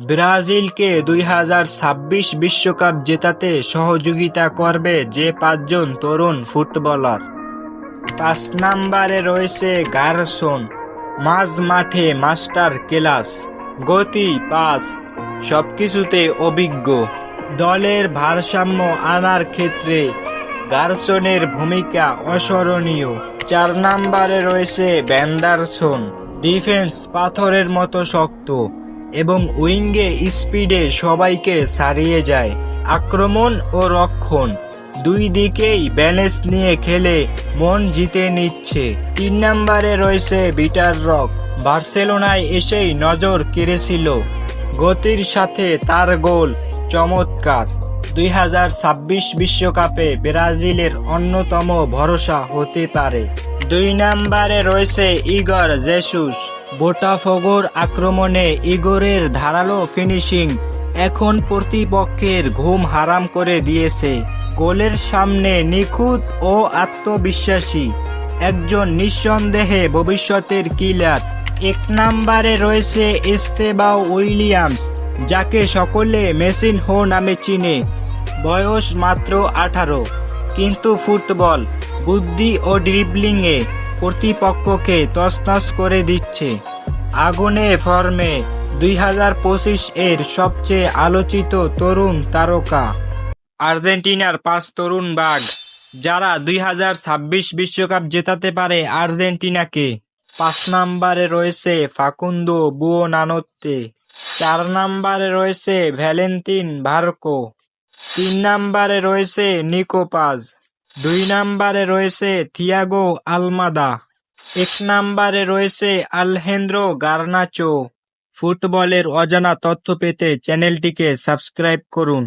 ব্রাজিলকে দুই বিশ্বকাপ জেতাতে সহযোগিতা করবে যে পাঁচজন তরুণ ফুটবলার। পাঁচ নাম্বারে রয়েছে গারসন, মাঝ মাঠে মাস্টার ক্লাস, গতি, পাস, সবকিছুতে অভিজ্ঞ। দলের ভারসাম্য আনার ক্ষেত্রে গার্সনের ভূমিকা অস্মরণীয়। চার নাম্বারে রয়েছে ভ্যান্ডারসন ডিফেন্স পাথরের মতো শক্ত। এবং উইঙ্গে স্পিডে সবাইকে সারিয়ে যায়। আক্রমণ ও রক্ষণ। দুই দিকেই ব্যালেন্স নিয়ে খেলে মন জিতে নিচ্ছে। তিন নম্বরে রয়েছে বিটার রক। বার্সেলোনায় এসেই নজর কেড়েছিল। গতির সাথে তার গোল চমৎকার। দুই হাজার ছাব্বিশ বিশ্বকাপে ব্রাজিলের অন্যতম ভরসা হতে পারে। দুই নম্বরে রয়েছে ইগর জেসুস। বোটাফোগোর আক্রমণে ইগোরের ধারালো ফিনিশিং এখন প্রতিপক্ষের ঘুম হারাম করে দিয়েছে। গোলের সামনে নিখুঁত ও আত্মবিশ্বাসী একজন নিঃসন্দেহে ভবিষ্যতের কিলার। এক নম্বরে রয়েছে এস্তেবাও উইলিয়ামস, যাকে সকলে মেসিন হো নামে চিনে। বয়স মাত্র আঠারো, কিন্তু ফুটবল, বুদ্ধি ও ড্রিবলিংয়ে প্রতিপক্ষকে তছনছ করে দিচ্ছে। আগুনে ফর্মে দুই হাজার পঁচিশ এর সবচেয়ে আলোচিত তরুণ তারকা। আর্জেন্টিনার পাঁচ তরুণ বাঘ, যারা দুই বিশ্বকাপ জেতাতে পারে আর্জেন্টিনাকে। পাঁচ নম্বরে রয়েছে ফাকুন্দো বুও নানত্তে চার নম্বরে রয়েছে ভ্যালেন্টিন ভার্কো। তিন নম্বরে রয়েছে নিকো পাজ। দুই নম্বরে রয়েছে থিয়াগো আলমাদা, এক নম্বরে রয়েছে আলহেন্দ্রো গার্নাচো। ফুটবলের অজানা তথ্য পেতে চ্যানেলটিকে সাবস্ক্রাইব করুন।